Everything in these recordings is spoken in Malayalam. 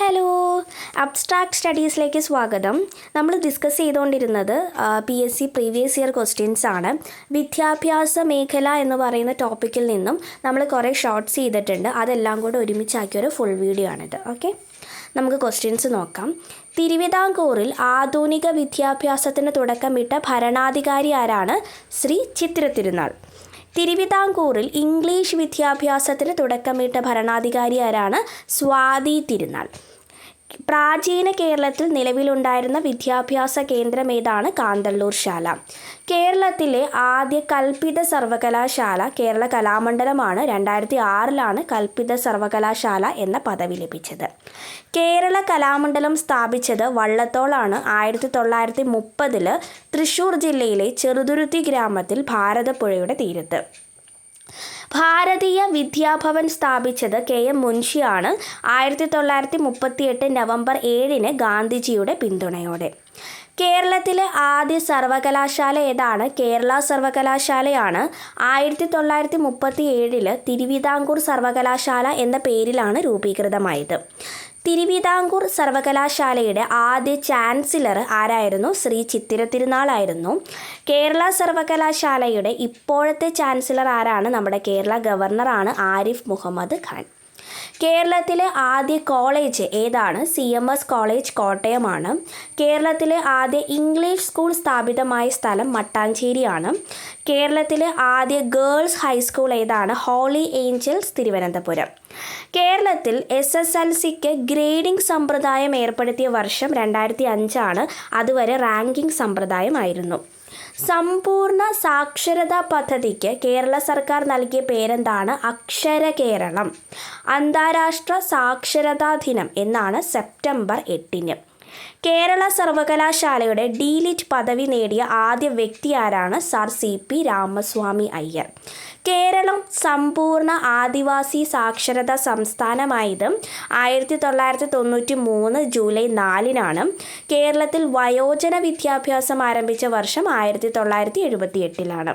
ഹലോ അബ്സ്ട്രാക്ട് സ്റ്റഡീസിലേക്ക് സ്വാഗതം. നമ്മൾ ഡിസ്കസ് ചെയ്തുകൊണ്ടിരുന്നത് P S C previous year questions ആണ്. വിദ്യാഭ്യാസ മേഖല എന്ന് പറയുന്ന ടോപ്പിക്കിൽ നിന്നും നമ്മൾ കുറേ ഷോർട്ട്സ് ചെയ്തിട്ടുണ്ട്. അതെല്ലാം കൂടെ ഒരുമിച്ചാക്കിയ ഒരു ഫുൾ വീഡിയോ ആണിത്. ഓക്കെ നമുക്ക് ക്വസ്റ്റ്യൻസ് നോക്കാം. തിരുവിതാംകൂറിൽ ആധുനിക വിദ്യാഭ്യാസത്തിന് തുടക്കമിട്ട ഭരണാധികാരി ആരാണ്? ശ്രീ ചിത്ര തിരുനാൾ. തിരുവിതാംകൂറിൽ ഇംഗ്ലീഷ് വിദ്യാഭ്യാസത്തിന് തുടക്കമിട്ട ഭരണാധികാരി ആരാണ്? സ്വാതി തിരുനാൾ. പ്രാചീന കേരളത്തിൽ നിലവിലുണ്ടായിരുന്ന വിദ്യാഭ്യാസ കേന്ദ്രം ഏതാണ്? കാന്തല്ലൂർ ശാല. കേരളത്തിലെ ആദ്യ കൽപ്പിത സർവകലാശാല കേരള കലാമണ്ഡലമാണ്. രണ്ടായിരത്തി ആറിലാണ് കൽപ്പിത സർവകലാശാല എന്ന പദവി ലഭിച്ചത്. കേരള കലാമണ്ഡലം സ്ഥാപിച്ചത് വള്ളത്തോളാണ്. ആയിരത്തി തൊള്ളായിരത്തി മുപ്പതിൽ തൃശ്ശൂർ ജില്ലയിലെ ചെറുതുരുത്തി ഗ്രാമത്തിൽ ഭാരതപ്പുഴയുടെ തീരത്ത്. ഭാരതീയ വിദ്യാഭവൻ സ്ഥാപിച്ചത് കെ എം മുൻഷിയാണ്. ആയിരത്തി തൊള്ളായിരത്തി മുപ്പത്തിയെട്ട് നവംബർ ഏഴിന് ഗാന്ധിജിയുടെ പിന്തുണയോടെ. കേരളത്തിലെ ആദ്യ സർവകലാശാല ഏതാണ്? കേരള സർവകലാശാലയാണ്. ആയിരത്തി തൊള്ളായിരത്തി മുപ്പത്തി ഏഴിൽ തിരുവിതാംകൂർ സർവകലാശാല എന്ന പേരിലാണ് രൂപീകൃതമായത്. തിരുവിതാംകൂർ സർവകലാശാലയുടെ ആദ്യ ചാൻസലർ ആരായിരുന്നു? ശ്രീ ചിത്തിര തിരുനാളായിരുന്നു കേരള സർവകലാശാലയുടെ ഇപ്പോഴത്തെ ചാൻസലർ ആരാണ്? നമ്മുടെ കേരള ഗവർണറാണ് ആരിഫ് മുഹമ്മദ് ഖാൻ. കേരളത്തിലെ ആദ്യ കോളേജ് ഏതാണ്? സി എം എസ് കോളേജ് കോട്ടയമാണ്. കേരളത്തിലെ ആദ്യ ഇംഗ്ലീഷ് സ്കൂൾ സ്ഥാപിതമായ സ്ഥലം മട്ടാഞ്ചേരിയാണ്. കേരളത്തിലെ ആദ്യ ഗേൾസ് ഹൈസ്കൂൾ ഏതാണ്? Holy Angels Thiruvananthapuram. കേരളത്തിൽ എസ് എസ് എൽ സിക്ക് ഗ്രേഡിംഗ് സമ്പ്രദായം ഏർപ്പെടുത്തിയ വർഷം രണ്ടായിരത്തി അഞ്ചാണ്. അതുവരെ റാങ്കിംഗ് സമ്പ്രദായമായിരുന്നു. സമ്പൂർണ സാക്ഷരതാ പദ്ധതിക്ക് കേരള സർക്കാർ നൽകിയ പേരെന്താണ്? അക്ഷര കേരളം. അന്താരാഷ്ട്ര സാക്ഷരതാ ദിനം എന്നാണ് സെപ്റ്റംബർ എട്ടിന്. കേരള സർവകലാശാലയുടെ ഡീലിറ്റ് പദവി നേടിയ ആദ്യ വ്യക്തി ആരാണ് sir C P Ramaswamy Iyer. Keralam സമ്പൂർണ ആദിവാസി സാക്ഷരതാ സംസ്ഥാനമായത് ആയിരത്തി തൊള്ളായിരത്തി തൊണ്ണൂറ്റി മൂന്ന് ജൂലൈ നാലിനാണ്. കേരളത്തിൽ വയോജന വിദ്യാഭ്യാസം ആരംഭിച്ച വർഷം ആയിരത്തി തൊള്ളായിരത്തി എഴുപത്തി എട്ടിലാണ്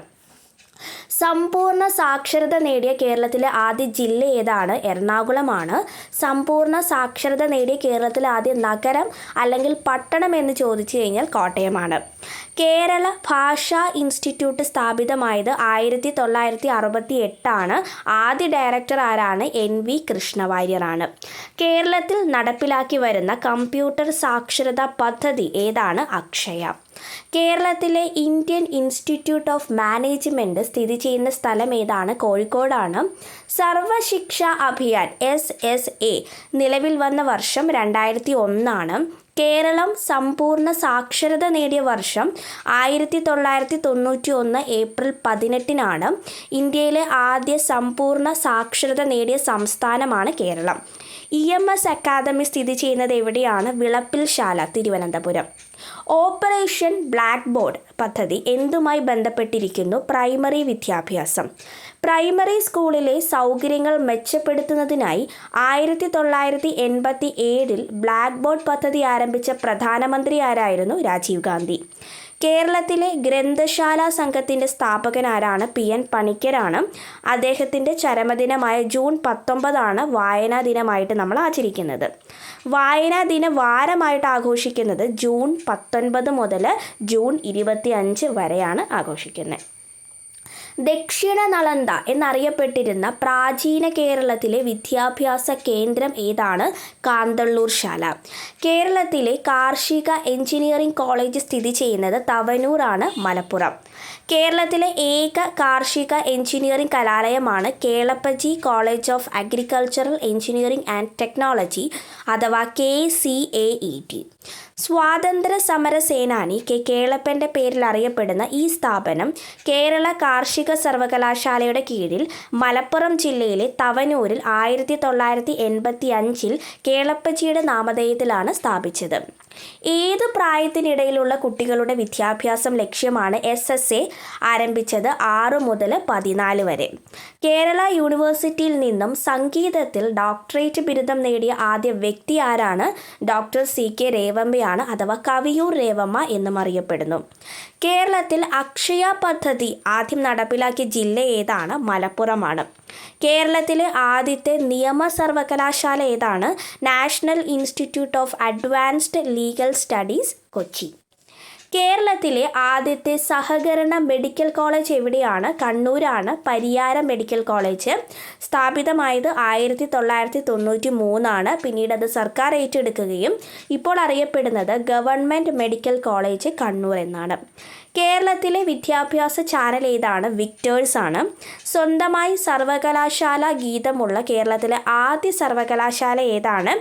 സമ്പൂർണ സാക്ഷരത നേടിയ കേരളത്തിലെ ആദ്യ ജില്ല ഏതാണ്? എറണാകുളമാണ്. സമ്പൂർണ സാക്ഷരത നേടിയ കേരളത്തിലെ ആദ്യ നഗരം അല്ലെങ്കിൽ പട്ടണം എന്ന് ചോദിച്ചു കഴിഞ്ഞാൽ കോട്ടയമാണ്. കേരള ഭാഷാ ഇൻസ്റ്റിറ്റ്യൂട്ട് സ്ഥാപിതമായത് ആയിരത്തി തൊള്ളായിരത്തി അറുപത്തി എട്ടാണ് ആദ്യ ഡയറക്ടർ ആരാണ്? എൻ വി കൃഷ്ണവാര്യറാണ് കേരളത്തിൽ നടപ്പിലാക്കി വരുന്ന കമ്പ്യൂട്ടർ സാക്ഷരതാ പദ്ധതി ഏതാണ്? അക്ഷയ. കേരളത്തിലെ ഇന്ത്യൻ ഇൻസ്റ്റിറ്റ്യൂട്ട് ഓഫ് മാനേജ്മെന്റ് സ്ഥിതി ചെയ്യുന്ന സ്ഥലം ഏതാണ്? കോഴിക്കോടാണ്. Sarva Shiksha Abhiyan S S A നിലവിൽ വന്ന വർഷം രണ്ടായിരത്തി ഒന്നാണ് കേരളം സമ്പൂർണ സാക്ഷരത നേടിയ വർഷം ആയിരത്തി തൊള്ളായിരത്തി തൊണ്ണൂറ്റി ഒന്ന് ഏപ്രിൽ പതിനെട്ടിനാണ്. ഇന്ത്യയിലെ ആദ്യ സമ്പൂർണ സാക്ഷരത നേടിയ സംസ്ഥാനമാണ് Keralam. E M S academy സ്ഥിതി ചെയ്യുന്നത് എവിടെയാണ്? Vilappilsala Thiruvananthapuram. Operation black board പദ്ധതി എന്തുമായി ബന്ധപ്പെട്ടിരിക്കുന്നു? പ്രൈമറി വിദ്യാഭ്യാസം. പ്രൈമറി സ്കൂളിലെ സൗകര്യങ്ങൾ മെച്ചപ്പെടുത്തുന്നതിനായി ആയിരത്തി തൊള്ളായിരത്തി എൺപത്തി ഏഴിൽ ബ്ലാക്ക് ബോർഡ് പദ്ധതി ആരംഭിച്ച പ്രധാനമന്ത്രി ആരായിരുന്നു? രാജീവ് ഗാന്ധി. കേരളത്തിലെ ഗ്രന്ഥശാല സംഘത്തിന്റെ സ്ഥാപകനാരാണ് പി. എൻ. പണിക്കരാണ്. അദ്ദേഹത്തിന്റെ ചരമദിനമായ ജൂൺ പത്തൊമ്പതാണ് വായനാ ദിനമായിട്ട് നമ്മൾ ആചരിക്കുന്നത്. വായനാ ദിന വാരമായിട്ട് ആഘോഷിക്കുന്നത് ജൂൺ പത്തൊൻപത് മുതൽ ജൂൺ ഇരുപത്തി അഞ്ച് വരെയാണ് ആഘോഷിക്കുന്നത്. ദക്ഷിണ നളന്ത എന്നറിയപ്പെട്ടിരുന്ന പ്രാചീന കേരളത്തിലെ വിദ്യാഭ്യാസ കേന്ദ്രം ഏതാണ്? കാന്തള്ളൂർ ശാല. കേരളത്തിലെ കാർഷിക എഞ്ചിനീയറിംഗ് കോളേജ് സ്ഥിതി ചെയ്യുന്നത് തവനൂറാണ് മലപ്പുറം. കേരളത്തിലെ ഏക കാർഷിക engineering കലാലയമാണ് Kelappaji college of agricultural engineering and technology അഥവാ K C A E T. സ്വാതന്ത്ര്യ സമര സേനാനി കെ കേളപ്പന്റെ പേരിൽ അറിയപ്പെടുന്ന ഈ സ്ഥാപനം കേരള കാർഷിക സർവകലാശാലയുടെ കീഴിൽ മലപ്പുറം ജില്ലയിലെ തവനൂരിൽ ആയിരത്തി തൊള്ളായിരത്തി എൺപത്തി അഞ്ചിൽ കേളപ്പച്ചിയുടെ നാമധേയത്തിലാണ് സ്ഥാപിച്ചത്. ഏത് പ്രായത്തിനിടയിലുള്ള കുട്ടികളുടെ വിദ്യാഭ്യാസം ലക്ഷ്യമാണ് എസ് എസ് എ ആരംഭിച്ചത് ആറ് മുതൽ പതിനാല് വരെ. കേരള യൂണിവേഴ്സിറ്റിയിൽ നിന്നും സംഗീതത്തിൽ ഡോക്ടറേറ്റ് ബിരുദം നേടിയ ആദ്യ വ്യക്തി ആരാണ്? ഡോക്ടർ സി കെ രേവമ്മയാണ് അഥവാ കവിയൂർ രേവമ്മ എന്നും അറിയപ്പെടുന്നു. കേരളത്തിൽ അക്ഷയ പദ്ധതി ആദ്യം നടപ്പിലാക്കി നടപ്പിലാക്കിയ ജില്ല ഏതാണ്? മലപ്പുറമാണ്. കേരളത്തിലെ ആദ്യത്തെ നിയമ സർവകലാശാല ഏതാണ്? National institute of advanced legal studies Kochi. കേരളത്തിലെ ആദ്യത്തെ സഹകരണ മെഡിക്കൽ കോളേജ് എവിടെയാണ്? കണ്ണൂരാണ്. Pariyaram medical college. സ്ഥാപിതമായത് ആയിരത്തി തൊള്ളായിരത്തി തൊണ്ണൂറ്റി മൂന്നാണ് പിന്നീട് അത് സർക്കാർ ഏറ്റെടുക്കുകയും ഇപ്പോൾ അറിയപ്പെടുന്നത് ഗവൺമെന്റ് മെഡിക്കൽ കോളേജ് കണ്ണൂർ എന്നാണ്. കേരളത്തിലെ വിദ്യാഭ്യാസ ചാനൽ ഏതാണ്? വിക്ടേഴ്സ് ആണ് സ്വന്തമായി സർവകലാശാല ഗീതമുള്ള കേരളത്തിലെ ആദ്യ സർവകലാശാല ഏതാണ്?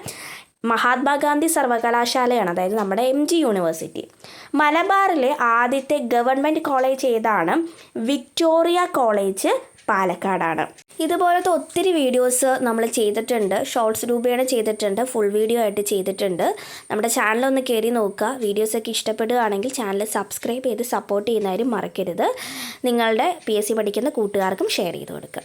മഹാത്മാഗാന്ധി സർവകലാശാലയാണ് അതായത് നമ്മുടെ എം ജി യൂണിവേഴ്സിറ്റി. മലബാറിലെ ആദ്യത്തെ ഗവൺമെന്റ് കോളേജ് ഏതാണ്? വിക്ടോറിയ കോളേജ് പാലക്കാടാണ്. ഇതുപോലത്തെ ഒത്തിരി വീഡിയോസ് നമ്മൾ ചെയ്തിട്ടുണ്ട്. ഷോർട്സ് രൂപേണ ചെയ്തിട്ടുണ്ട്. ഫുൾ വീഡിയോ ആയിട്ട് ചെയ്തിട്ടുണ്ട്. നമ്മുടെ ചാനൽ ഒന്ന് കയറി നോക്കുക. വീഡിയോസൊക്കെ ഇഷ്ടപ്പെടുകയാണെങ്കിൽ ചാനൽ സബ്സ്ക്രൈബ് ചെയ്ത് സപ്പോർട്ട് ചെയ്യുന്നവരും മറക്കരുത്. നിങ്ങളുടെ പി എസ് സി പഠിക്കുന്ന കൂട്ടുകാർക്കും ഷെയർ ചെയ്ത് കൊടുക്കുക.